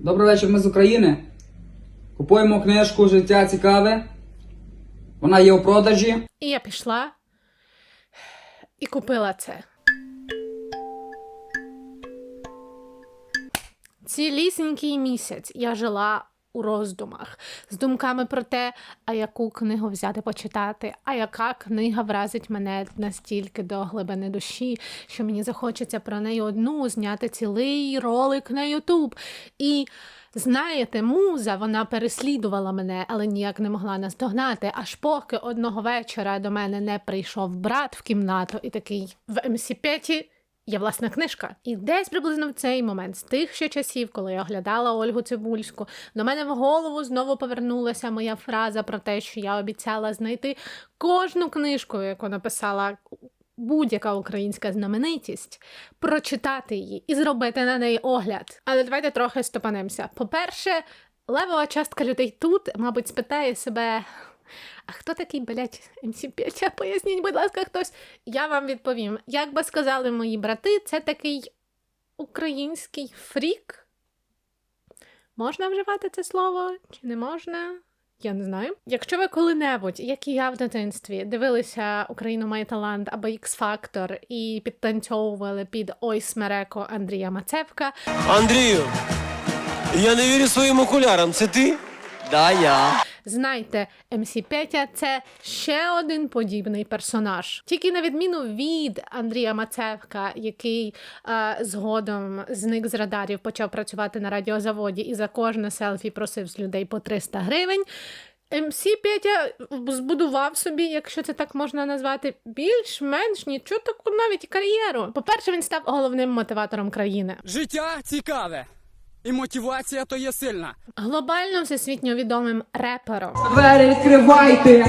Добрий вечір, ми з України. Купуємо книжку Життя цікаве. Вона є у продажі. І я пішла і купила це. Цілісінький місяць я жила у роздумах з думками про те, а яку книгу взяти почитати, а яка книга вразить мене настільки до глибини душі, що мені захочеться про неї одну зняти цілий ролик на Ютуб. І знаєте, муза вона переслідувала мене, але ніяк не могла наздогнати, аж поки одного вечора до мене не прийшов брат в кімнату і такий в МС Петі є власна книжка. І десь приблизно в цей момент, з тих ще часів, коли я оглядала Ольгу Цибульську, до мене в голову знову повернулася моя фраза про те, що я обіцяла знайти кожну книжку, яку написала будь-яка українська знаменитість, прочитати її і зробити на неї огляд. Але давайте трохи стопанемося. По-перше, левова частка людей тут, мабуть, спитає себе. А хто такий, блядь, МС Петя? Поясніть, будь ласка, хтось. Я вам відповім. Як би сказали мої брати, це такий український фрік. Можна вживати це слово чи не можна? Я не знаю. Якщо ви коли-небудь, як і я в дитинстві, дивилися Україну має талант або X-Factor і підтанцьовували під Ой смереко Андрія Мацевка, Андрію, я не вірю своїм окулярам. Це ти? Да, я. Знайте, МС Петя це ще один подібний персонаж. Тільки на відміну від Андрія Мацевка, який е, згодом зник з радарів, почав працювати на радіозаводі і за кожне селфі просив з людей по 300 гривень. МС Петя збудував собі, якщо це так можна назвати, більш-менш нічого таку навіть кар'єру. По-перше, він став головним мотиватором країни. Життя цікаве. І мотивація то є сильна. Глобально всесвітньо відомим репером. Двері відкривайте!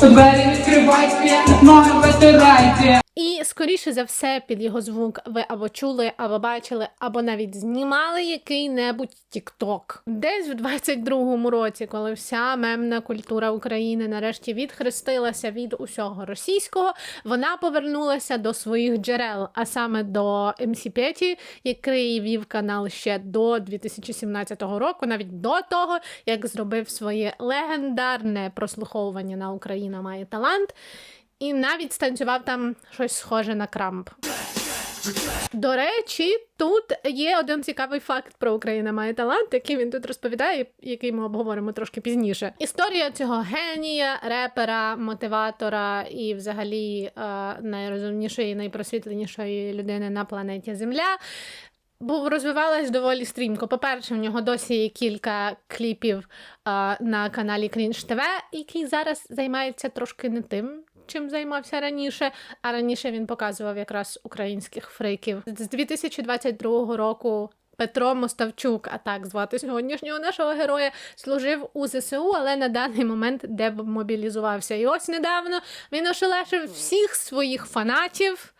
Двері відкривайте! Ноги витирайте! І скоріше за все, під його звук ви або чули, або бачили, або навіть знімали який-небудь тікток. Десь в 22-му році, коли вся мемна культура України нарешті відхрестилася від усього російського, вона повернулася до своїх джерел, а саме до МС Петі, який вів канал ще до 2017 року, навіть до того, як зробив своє легендарне прослуховування на Україна має талант. І навіть станцював там щось схоже на крамп. До речі, тут є один цікавий факт про Україна має талант, який він тут розповідає, який ми обговоримо трошки пізніше. Історія цього генія, репера, мотиватора і, взагалі, е, найрозумнішої, найпросвітленішої людини на планеті Земля. Був розвивалась доволі стрімко. По-перше, в нього досі є кілька кліпів е, на каналі Cringe TV, який зараз займається трошки не тим, чим займався раніше. А раніше він показував якраз українських фриків. З 2022 року. Петро Моставчук, а так звати сьогоднішнього нашого героя, служив у ЗСУ, але на даний момент демобілізувався. І ось недавно він ошелешив всіх своїх фанатів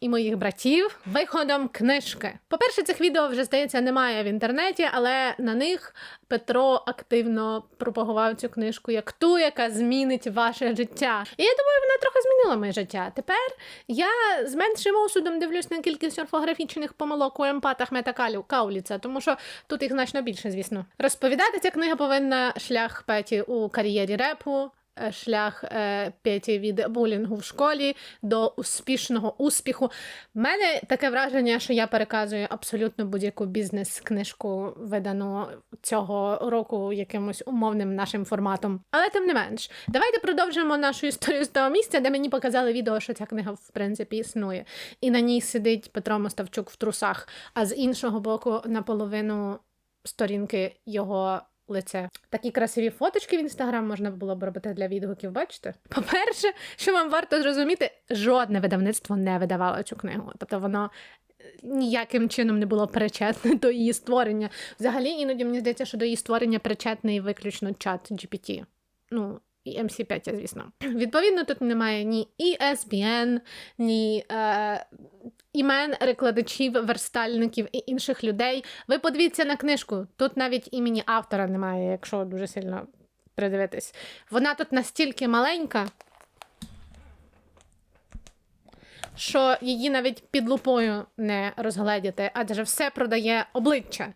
і моїх братів виходом книжки. По-перше, цих відео вже здається немає в інтернеті, але на них Петро активно пропагував цю книжку як ту, яка змінить ваше життя. І я думаю, вона трохи змінила моє життя. Тепер я з меншим осудом дивлюсь на кількість орфографічних помилок у емпатах Метакалю Кауліца, тому що тут їх значно більше, звісно. Розповідати ця книга повинна шлях Петі у кар'єрі репу шлях е, Петі від булінгу в школі до успішного успіху. У мене таке враження, що я переказую абсолютно будь-яку бізнес-книжку, видану цього року якимось умовним нашим форматом. Але тим не менш, давайте продовжимо нашу історію з того місця, де мені показали відео, що ця книга в принципі існує. І на ній сидить Петро Моставчук в трусах, а з іншого боку, наполовину сторінки його лице. Такі красиві фоточки в інстаграм можна було б робити для відгуків. Бачите? По-перше, що вам варто зрозуміти, жодне видавництво не видавало цю книгу. Тобто воно е, ніяким чином не було причетне до її створення. Взагалі, іноді мені здається, що до її створення причетний виключно чат GPT. Ну, і MC5, звісно. Відповідно, тут немає ні ESPN, ні е, імен рекладачів, верстальників і інших людей. Ви подивіться на книжку. Тут навіть імені автора немає, якщо дуже сильно придивитись. Вона тут настільки маленька. що її навіть під лупою не розгледіти, адже все продає обличчя.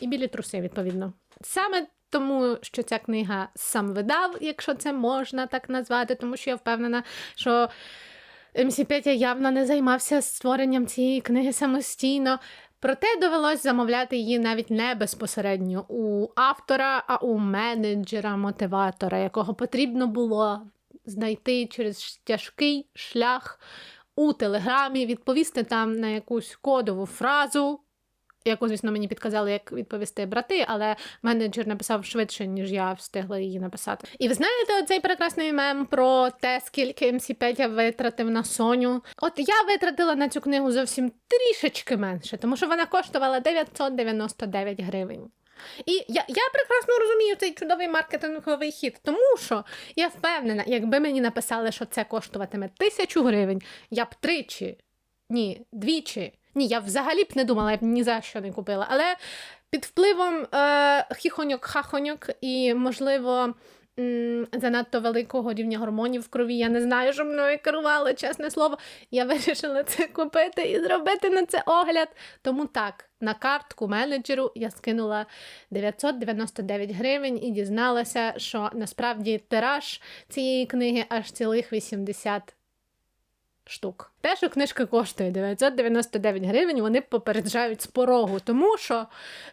І білі труси, відповідно. Саме тому, що ця книга сам видав, якщо це можна так назвати, тому що я впевнена, що МС Петя явно не займався створенням цієї книги самостійно. Проте довелось замовляти її навіть не безпосередньо у автора, а у менеджера-мотиватора, якого потрібно було знайти через тяжкий шлях у телеграмі, відповісти там на якусь кодову фразу. Яку, звісно, мені підказали, як відповісти брати, але менеджер написав швидше, ніж я встигла її написати. І ви знаєте, оцей прекрасний мем про те, скільки МС Петя витратив на Соню. От я витратила на цю книгу зовсім трішечки менше, тому що вона коштувала 999 гривень. І я, я прекрасно розумію цей чудовий маркетинговий хід, тому що я впевнена, якби мені написали, що це коштуватиме тисячу гривень, я б тричі, ні, двічі. Ні, я взагалі б не думала, я б ні за що не купила. Але під впливом е, хіхоньок-хахоньок і, можливо, м, занадто великого рівня гормонів в крові, я не знаю, що мною керувало, чесне слово. Я вирішила це купити і зробити на це огляд. Тому так, на картку менеджеру я скинула 999 гривень і дізналася, що насправді тираж цієї книги аж цілих 80 штук. Те, що книжка коштує 999 гривень, вони попереджають з порогу, тому що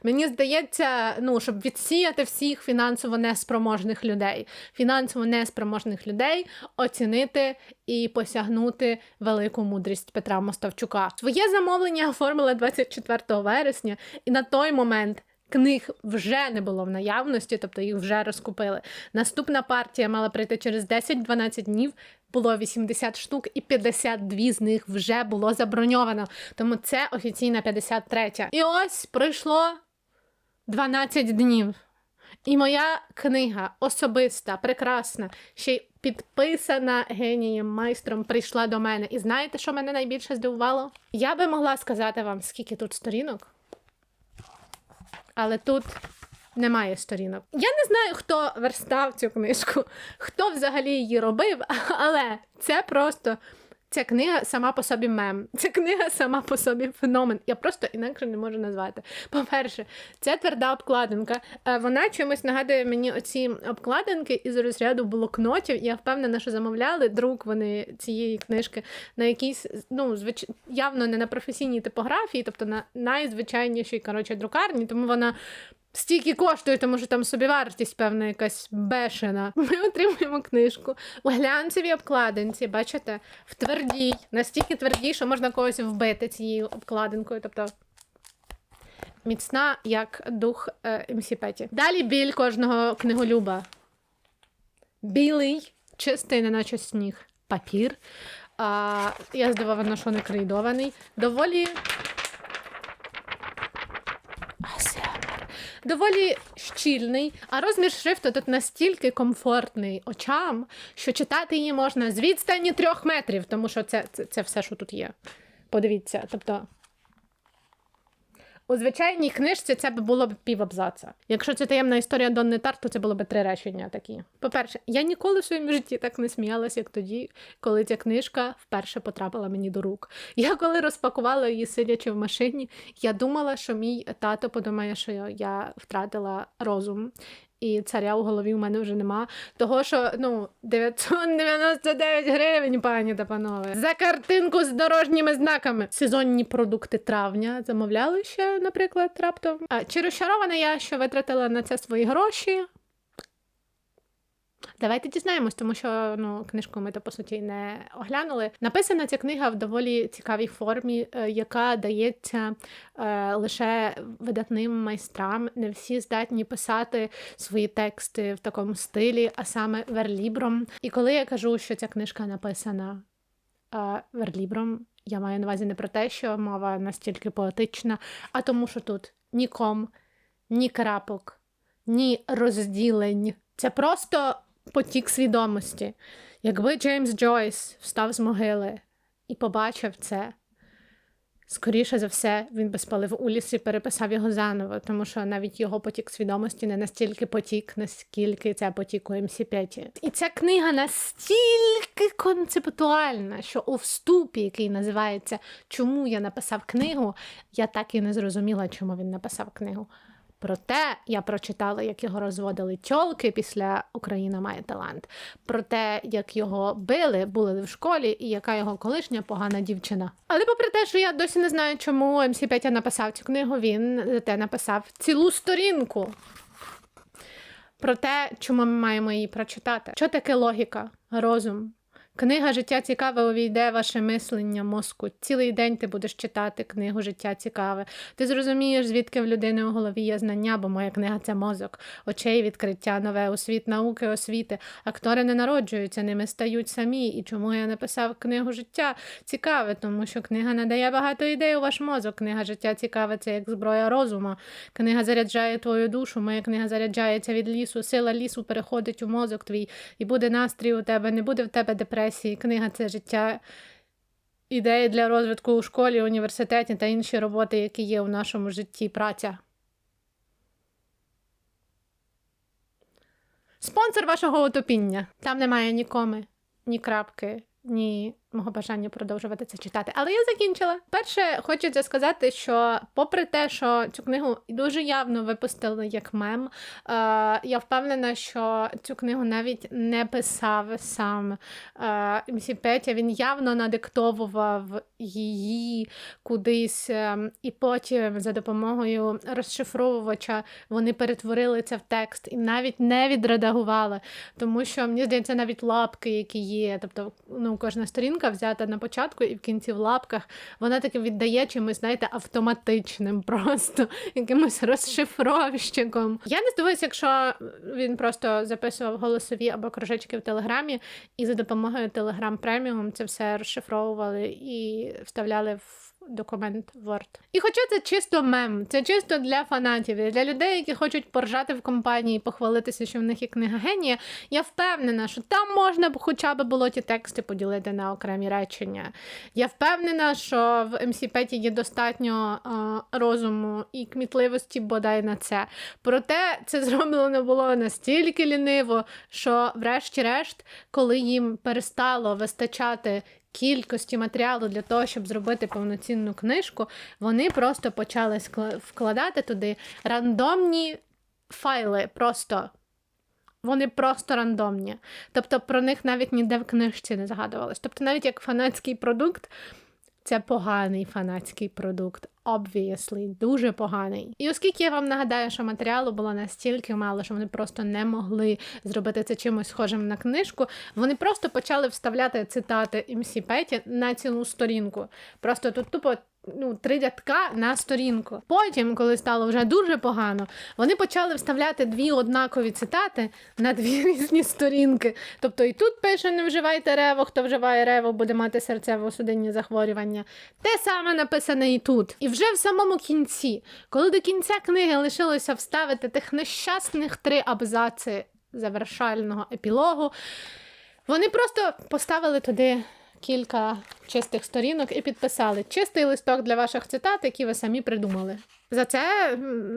мені здається, ну щоб відсіяти всіх фінансово неспроможних людей, фінансово неспроможних людей оцінити і посягнути велику мудрість Петра Моставчука. Своє замовлення оформила 24 вересня, і на той момент. Книг вже не було в наявності, тобто їх вже розкупили. Наступна партія мала прийти через 10-12 днів. Було 80 штук, і 52 з них вже було заброньовано. Тому це офіційна 53. І ось пройшло 12 днів. І моя книга особиста, прекрасна, ще й підписана генієм майстром, прийшла до мене. І знаєте, що мене найбільше здивувало? Я би могла сказати вам, скільки тут сторінок. Але тут немає сторінок. Я не знаю, хто верстав цю книжку, хто взагалі її робив, але це просто. Ця книга сама по собі мем. Ця книга сама по собі феномен. Я просто інакше не можу назвати. По-перше, це тверда обкладинка. Е, Вона чимось нагадує мені оці обкладинки із розряду блокнотів. Я впевнена, що замовляли друк вони цієї книжки на якійсь, ну, звич... явно не на професійній типографії, тобто на найзвичайнішій коротше, друкарні, тому вона стільки коштує, тому що там собівартість, певна, якась бешена. Ми отримуємо книжку у глянцевій обкладинці, бачите, в твердій, настільки твердій, що можна когось вбити цією обкладинкою. Тобто міцна, як дух е, МС Петі. Далі біль кожного книголюба. Білий, чистий, неначе сніг, папір. А, я здивована, що не крейдований. Доволі Доволі щільний, а розмір шрифту тут настільки комфортний очам, що читати її можна з відстані трьох метрів, тому що це, це, це все, що тут є. Подивіться, тобто. У звичайній книжці це б було б пів абзаца. Якщо це таємна історія Донни Тарт, то це було б три речення такі. По-перше, я ніколи в своєму житті так не сміялася, як тоді, коли ця книжка вперше потрапила мені до рук. Я коли розпакувала її, сидячи в машині, я думала, що мій тато подумає, що я втратила розум. І царя у голові в мене вже нема. Того, що ну 999 гривень, пані та панове. За картинку з дорожніми знаками. Сезонні продукти травня замовляли ще, наприклад, раптом. А чи розчарована я, що витратила на це свої гроші? Давайте дізнаємось, тому що ну, книжку ми то по суті не оглянули. Написана ця книга в доволі цікавій формі, е, яка дається е, лише видатним майстрам. Не всі здатні писати свої тексти в такому стилі, а саме верлібром. І коли я кажу, що ця книжка написана е, верлібром, я маю на увазі не про те, що мова настільки поетична, а тому, що тут ні ком, ні крапок, ні розділень. Це просто потік свідомості. Якби Джеймс Джойс встав з могили і побачив це, Скоріше за все, він би спалив у лісі і переписав його заново, тому що навіть його потік свідомості не настільки потік, наскільки це потік у МС 5 І ця книга настільки концептуальна, що у вступі, який називається Чому я написав книгу, я так і не зрозуміла, чому він написав книгу. Проте я прочитала, як його розводили тьолки після Україна має талант. Про те, як його били, були в школі, і яка його колишня погана дівчина. Але попри те, що я досі не знаю, чому МС Петя написав цю книгу, він зате написав цілу сторінку про те, чому ми маємо її прочитати. Що таке логіка, розум? Книга Життя цікаве увійде ваше мислення мозку. Цілий день ти будеш читати книгу Життя цікаве. Ти зрозумієш, звідки в людини у голові є знання, бо моя книга це мозок, очей, відкриття, нове у світ науки, освіти. Актори не народжуються, ними стають самі. І чому я написав книгу Життя цікаве? Тому що книга надає багато ідей у ваш мозок. Книга Життя цікаве це як зброя розуму. Книга заряджає твою душу. Моя книга заряджається від лісу. Сила лісу переходить у мозок твій, і буде настрій у тебе, не буде в тебе депресії. Книга це життя. Ідеї для розвитку у школі, університеті та інші роботи, які є у нашому житті, праця. Спонсор вашого отопіння. Там немає ні коми, ні крапки, ні мого бажання продовжувати це читати. Але я закінчила. Перше, хочеться сказати, що, попри те, що цю книгу дуже явно випустили як мем, е, я впевнена, що цю книгу навіть не писав сам е, МС Петя. Він явно надиктовував її кудись, е, і потім за допомогою розшифровувача вони перетворили це в текст і навіть не відредагували. Тому що мені здається, навіть лапки, які є, тобто ну, кожна сторінка взята на початку і в кінці в лапках, вона таки віддає чимось, знаєте, автоматичним, просто якимось розшифровщиком. Я не здивуюся, якщо він просто записував голосові або кружечки в телеграмі, і за допомогою Телеграм преміум це все розшифровували і вставляли в документ Word. І хоча це чисто мем, це чисто для фанатів, для людей, які хочуть поржати в компанії, похвалитися, що в них є книга генія. Я впевнена, що там можна б хоча б було ті тексти поділити на окремі речення. Я впевнена, що в МС є достатньо е, розуму і кмітливості бодай на це. Проте це зроблено було настільки ліниво, що, врешті-решт, коли їм перестало вистачати кількості матеріалу для того, щоб зробити повноцінну книжку, вони просто почали вкладати туди рандомні файли. Просто. Вони просто рандомні. Тобто про них навіть ніде в книжці не згадувалось. Тобто, навіть як фанатський продукт, це поганий фанатський продукт. Obviously, дуже поганий. І оскільки я вам нагадаю, що матеріалу було настільки мало, що вони просто не могли зробити це чимось схожим на книжку, вони просто почали вставляти цитати МСі Петі на цілу сторінку. Просто тут тупо. Ну, три рядка на сторінку. Потім, коли стало вже дуже погано, вони почали вставляти дві однакові цитати на дві різні сторінки. Тобто і тут пише: не вживайте рево, хто вживає рево, буде мати серцево-судинні захворювання. Те саме написане і тут. І вже в самому кінці, коли до кінця книги лишилося вставити тих нещасних три абзаци завершального епілогу, вони просто поставили туди кілька чистих сторінок і підписали чистий листок для ваших цитат, які ви самі придумали. За це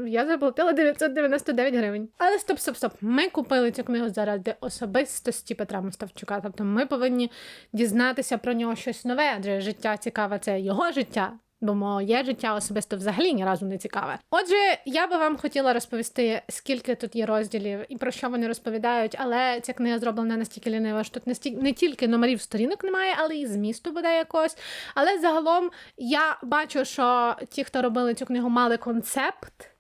я заплатила 999 гривень. Але стоп, стоп, стоп. Ми купили цю книгу заради особистості Петра Моставчука. Тобто ми повинні дізнатися про нього щось нове, адже життя цікаве це його життя. Бо моє життя особисто взагалі ні разу не цікаве. Отже, я би вам хотіла розповісти, скільки тут є розділів і про що вони розповідають, але ця книга зроблена настільки лінива, що тут не, сті... не тільки номерів сторінок немає, але і змісту буде якось. Але загалом я бачу, що ті, хто робили цю книгу, мали концепт,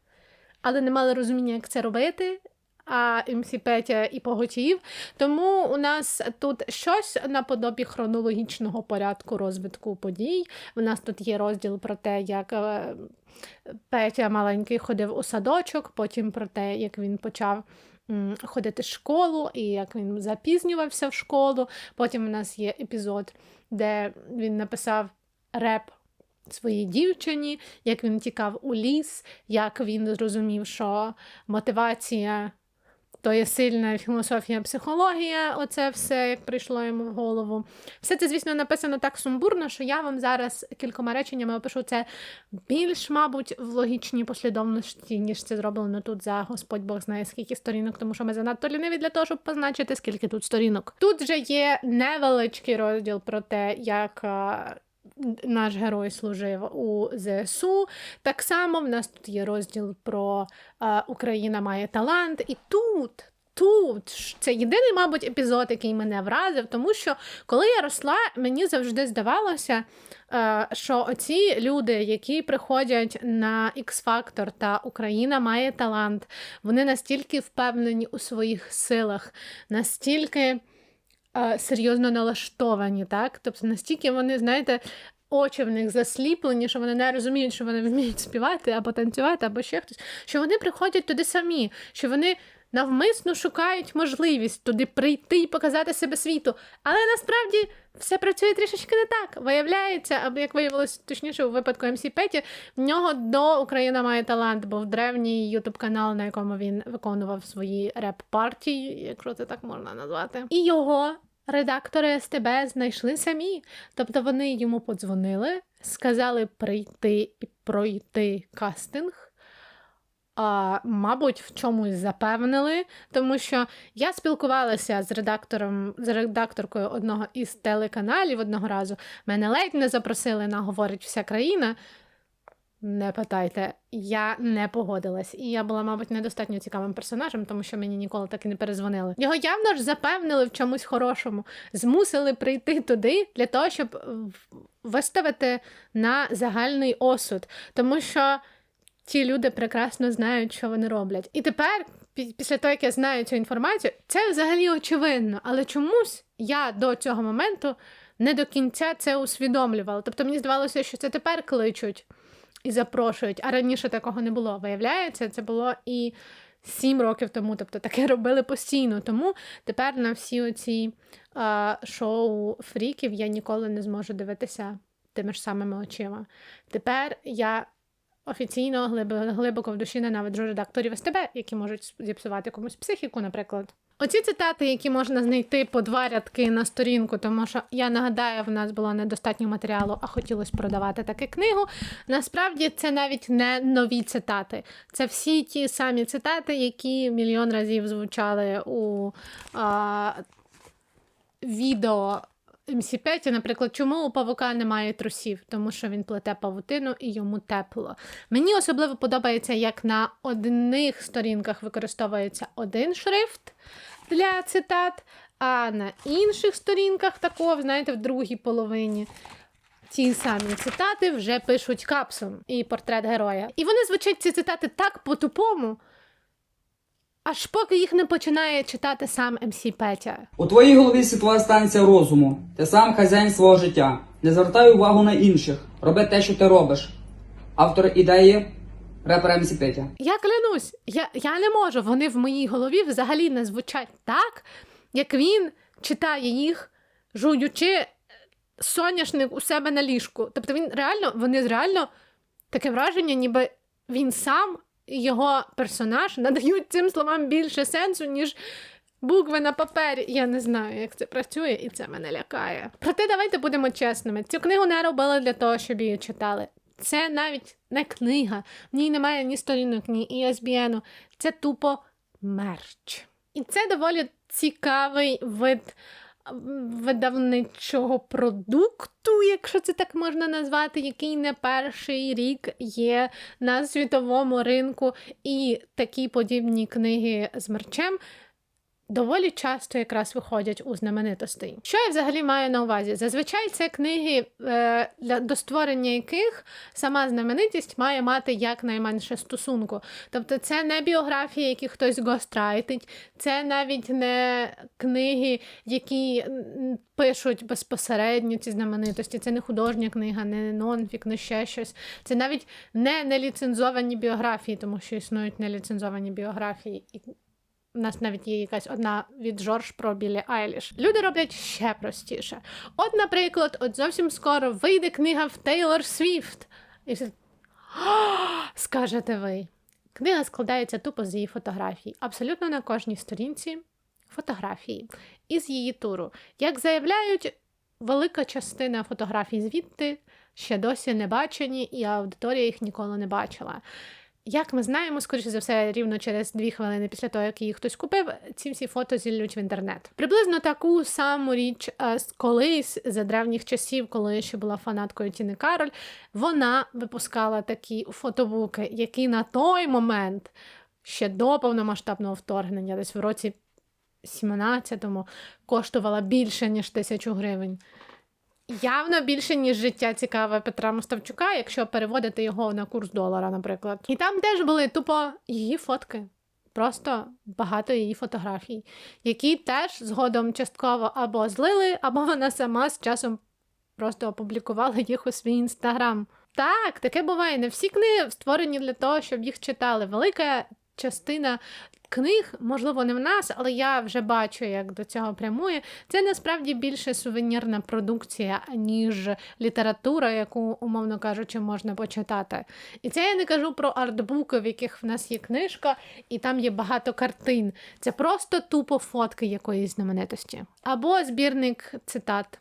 але не мали розуміння, як це робити. А МС Петя і поготів. Тому у нас тут щось наподобі хронологічного порядку розвитку подій. У нас тут є розділ про те, як е, Петя маленький ходив у садочок, потім про те, як він почав ходити в школу і як він запізнювався в школу. Потім у нас є епізод, де він написав реп своїй дівчині, як він тікав у ліс, як він зрозумів, що мотивація то є сильна філософія, психологія, оце все як прийшло йому в голову. Все це, звісно, написано так сумбурно, що я вам зараз кількома реченнями опишу це більш, мабуть, в логічній послідовності, ніж це зроблено тут за Господь Бог знає скільки сторінок, тому що ми занадто ліниві для того, щоб позначити, скільки тут сторінок. Тут вже є невеличкий розділ про те, як. Наш герой служив у ЗСУ. Так само в нас тут є розділ про е, Україна має талант. І тут, тут це єдиний, мабуть, епізод, який мене вразив, тому що коли я росла, мені завжди здавалося, е, що оці люди, які приходять на X-Factor та Україна має талант, вони настільки впевнені у своїх силах, настільки серйозно налаштовані, так? Тобто настільки вони, знаєте, очі в них засліплені, що вони не розуміють, що вони вміють співати або танцювати, або ще хтось, що вони приходять туди самі, що вони навмисно шукають можливість туди прийти і показати себе світу. Але насправді все працює трішечки не так. Виявляється, або як виявилось точніше у випадку МС Петі, в нього до Україна має талант, був древній ютуб канал, на якому він виконував свої реп-партії, якщо це так можна назвати. І його редактори СТБ знайшли самі. Тобто вони йому подзвонили, сказали прийти і пройти кастинг. А, мабуть, в чомусь запевнили, тому що я спілкувалася з редактором, з редакторкою одного із телеканалів одного разу. Мене ледь не запросили на говорить вся країна. Не питайте, я не погодилась. І я була, мабуть, недостатньо цікавим персонажем, тому що мені ніколи так і не перезвонили. Його явно ж запевнили в чомусь хорошому, змусили прийти туди для того, щоб виставити на загальний осуд. Тому що ті люди прекрасно знають, що вони роблять. І тепер, після того, як я знаю цю інформацію, це взагалі очевидно. Але чомусь я до цього моменту не до кінця це усвідомлювала. Тобто мені здавалося, що це тепер кличуть і запрошують, а раніше такого не було. Виявляється, це було і сім років тому. Тобто таке робили постійно. Тому тепер на всі оці а, шоу фріків я ніколи не зможу дивитися тими ж самими очима. Тепер я офіційно глибоко в душі ненавиджу редакторів СТБ, які можуть зіпсувати комусь психіку, наприклад. Оці цитати, які можна знайти по два рядки на сторінку, тому що я нагадаю, в нас було недостатньо матеріалу, а хотілося продавати таку книгу. Насправді це навіть не нові цитати. Це всі ті самі цитати, які мільйон разів звучали у а, відео МС5, наприклад, чому у павука немає трусів? Тому що він плете павутину і йому тепло. Мені особливо подобається, як на одних сторінках використовується один шрифт для цитат, а на інших сторінках такого, знаєте, в другій половині. Ті самі цитати вже пишуть капсом і портрет героя. І вони звучать ці цитати так по-тупому, аж поки їх не починає читати сам МС Петя. У твоїй голові світова станція розуму. Ти сам хазяїн свого життя. Не звертай увагу на інших. Роби те, що ти робиш. Автор ідеї репер МС Петя. Я клянусь, я, я не можу. Вони в моїй голові взагалі не звучать так, як він читає їх, жуючи соняшник у себе на ліжку. Тобто він реально, вони реально таке враження, ніби він сам його персонаж надають цим словам більше сенсу, ніж. Букви на папері, я не знаю, як це працює, і це мене лякає. Проте давайте будемо чесними. Цю книгу не робили для того, щоб її читали. Це навіть не книга, в ній немає ні сторінок, ні ISBN. Це тупо мерч. І це доволі цікавий вид видавничого продукту, якщо це так можна назвати, який не перший рік є на світовому ринку, і такі подібні книги з мерчем. Доволі часто якраз виходять у знаменитостей. Що я взагалі маю на увазі? Зазвичай це книги, е, до створення яких сама знаменитість має мати якнайменше стосунку. Тобто це не біографії, які хтось гострайтить, це навіть не книги, які пишуть безпосередньо ці знаменитості. Це не художня книга, не нонфік, не ще щось. Це навіть не неліцензовані біографії, тому що існують неліцензовані біографії. У нас навіть є якась одна від Жорж про Білі Айліш. Люди роблять ще простіше. От, наприклад, от зовсім скоро вийде книга в Тейлор Свіфт. І всі, скажете ви. Книга складається тупо з її фотографій. Абсолютно на кожній сторінці фотографії із її туру. Як заявляють, велика частина фотографій звідти ще досі не бачені, і аудиторія їх ніколи не бачила. Як ми знаємо, скоріше за все, рівно через дві хвилини після того, як її хтось купив, ці всі фото зіллють в інтернет. Приблизно таку саму річ е, колись за древніх часів, коли я ще була фанаткою Тіни Кароль, вона випускала такі фотобуки, які на той момент ще до повномасштабного вторгнення, десь в році 17-му, коштувала більше ніж тисячу гривень. Явно більше, ніж життя цікаве Петра Моставчука, якщо переводити його на курс долара, наприклад. І там теж були тупо її фотки. Просто багато її фотографій, які теж згодом частково або злили, або вона сама з часом просто опублікувала їх у свій інстаграм. Так, таке буває. Не всі книги створені для того, щоб їх читали. Велика частина книг, можливо, не в нас, але я вже бачу, як до цього прямує. Це насправді більше сувенірна продукція, ніж література, яку, умовно кажучи, можна почитати. І це я не кажу про артбуки, в яких в нас є книжка, і там є багато картин. Це просто тупо фотки якоїсь знаменитості. Або збірник цитат,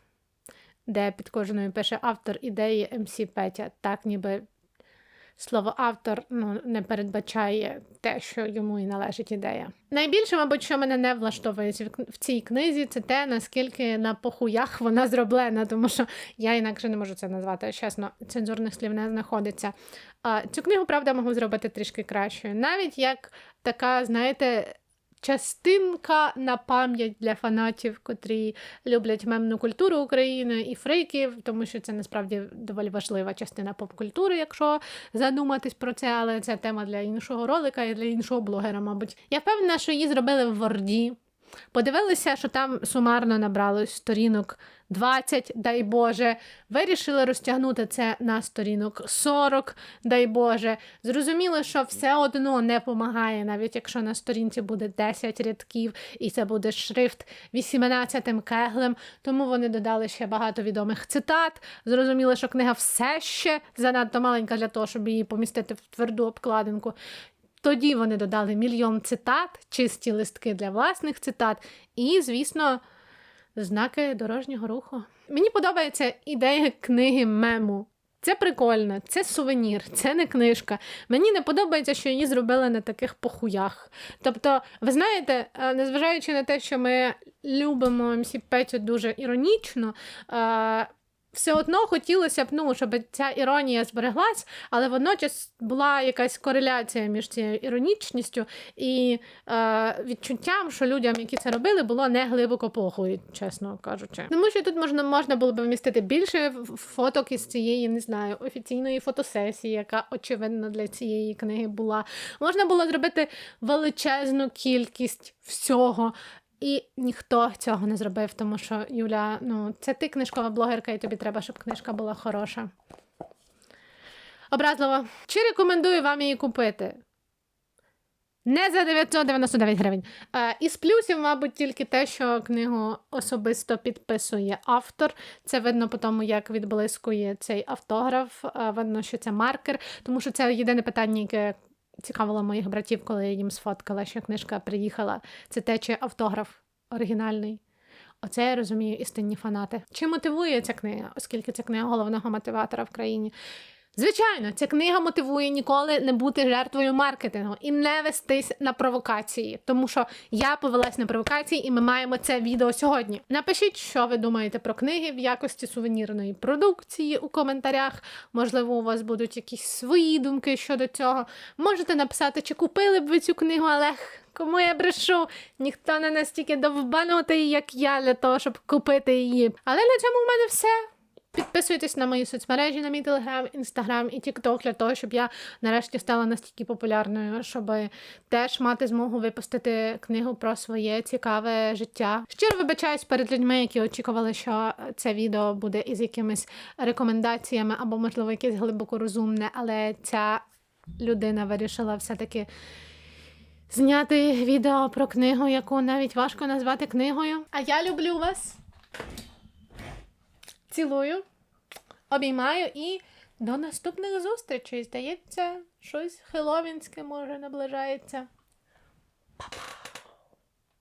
де під кожною пише автор ідеї МС Петя, так ніби слово автор ну, не передбачає те, що йому і належить ідея. Найбільше, мабуть, що мене не влаштовує в цій книзі, це те, наскільки на похуях вона зроблена, тому що я інакше не можу це назвати. Чесно, цензурних слів не знаходиться. Цю книгу, правда, могли зробити трішки кращою. Навіть як така, знаєте. Частинка на пам'ять для фанатів, котрі люблять мемну культуру України і фрейків, тому що це насправді доволі важлива частина поп-культури, якщо задуматись про це, але це тема для іншого ролика і для іншого блогера, мабуть. Я впевнена, що її зробили в Ворді. Подивилися, що там сумарно набралось сторінок 20, дай Боже. Вирішили розтягнути це на сторінок 40, дай Боже. Зрозуміли, що все одно не помагає, навіть якщо на сторінці буде 10 рядків, і це буде шрифт 18 кеглем. Тому вони додали ще багато відомих цитат. Зрозуміли, що книга все ще занадто маленька для того, щоб її помістити в тверду обкладинку. Тоді вони додали мільйон цитат, чисті листки для власних цитат, і, звісно, знаки дорожнього руху. Мені подобається ідея книги мему. Це прикольно, це сувенір, це не книжка. Мені не подобається, що її зробили на таких похуях. Тобто, ви знаєте, е, незважаючи на те, що ми любимо МС Петю дуже іронічно, е, все одно хотілося б, ну, щоб ця іронія збереглась, але водночас була якась кореляція між цією іронічністю і е, відчуттям, що людям, які це робили, було не глибоко похуй, чесно кажучи. Тому що тут можна, можна було б вмістити більше фоток із цієї, не знаю, офіційної фотосесії, яка очевидно для цієї книги була. Можна було зробити величезну кількість всього. І ніхто цього не зробив, тому що Юля, ну, це ти книжкова блогерка, і тобі треба, щоб книжка була хороша. Образливо. Чи рекомендую вам її купити? Не за 999 гривень. Е, із плюсів, мабуть, тільки те, що книгу особисто підписує автор. Це видно по тому, як відблискує цей автограф. Е, видно, що це маркер, тому що це єдине питання, яке цікавило моїх братів, коли я їм сфоткала, що книжка приїхала. Це те, чи автограф оригінальний. Оце я розумію істинні фанати. Чи мотивує ця книга, оскільки це книга головного мотиватора в країні? Звичайно, ця книга мотивує ніколи не бути жертвою маркетингу і не вестись на провокації, тому що я повелась на провокації, і ми маємо це відео сьогодні. Напишіть, що ви думаєте про книги в якості сувенірної продукції у коментарях. Можливо, у вас будуть якісь свої думки щодо цього. Можете написати, чи купили б ви цю книгу, але кому я брешу? Ніхто не настільки довбанутий, як я, для того, щоб купити її. Але на цьому в мене все. Підписуйтесь на мої соцмережі, на мій телеграм, інстаграм і тікток для того, щоб я нарешті стала настільки популярною, щоб теж мати змогу випустити книгу про своє цікаве життя. Щиро вибачаюсь перед людьми, які очікували, що це відео буде із якимись рекомендаціями або, можливо, якесь глибоко розумне, але ця людина вирішила все-таки. Зняти відео про книгу, яку навіть важко назвати книгою. А я люблю вас. Цілую, обіймаю і До наступних зустрічей. Здається, щось хеловінське може наближається. Па-па!